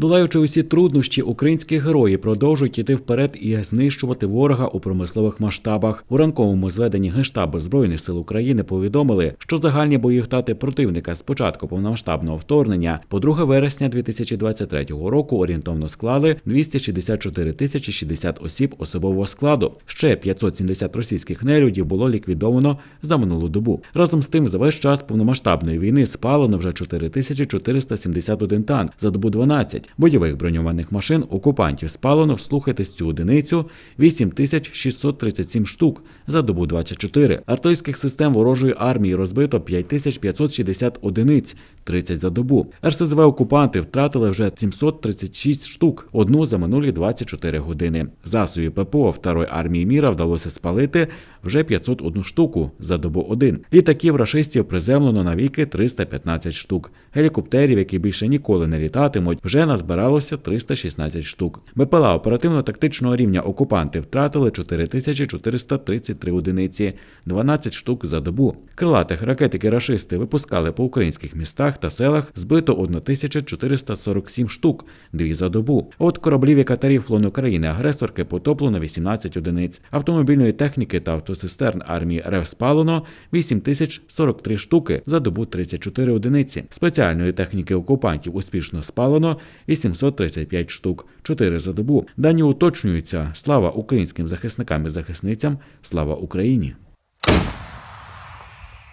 Долаючи усі труднощі, українські герої продовжують іти вперед і знищувати ворога у промислових масштабах. У ранковому зведенні Генштабу Збройних сил України повідомили, що загальні бої втрати противника з початку повномасштабного вторгнення по 2 вересня 2023 року орієнтовно склали 264 тисячі 60 осіб особового складу. Ще 570 російських нелюдів було ліквідовано за минулу добу. Разом з тим, за весь час повномасштабної війни спалено вже 4471 танк, за добу 12 бойових броньованих машин окупантів спалено, вслухайтесь цю одиницю 8637 штук, за добу 24. Артильських систем ворожої армії розбито 5560 одиниць, 30 за добу. РСЗВ окупанти втратили вже 736 штук, одну за минулі 24 години. Засобів ППО Второї армії міра вдалося спалити вже 501 штуку за добу 1. Літаків рашистів приземлено навіки 315 штук. Гелікоптерів, які більше ніколи не літатимуть, вже назбиралося 316 штук. БПЛА оперативно-тактичного рівня окупанти втратили 4433 одиниці, 12 штук за добу. Крилатих ракетики рашисти випускали по українських містах та селах збито 1447 штук, дві за добу. От кораблів і катерів флону України агресорки потоплено 18 одиниць, автомобільної техніки та автоцистерн армії РФ спалено 8043 штуки за добу 34 одиниці. Спеціальної техніки окупантів успішно спалено 835 штук, 4 за добу. Дані уточнюються. Слава українським захисникам і захисницям, слава Україні.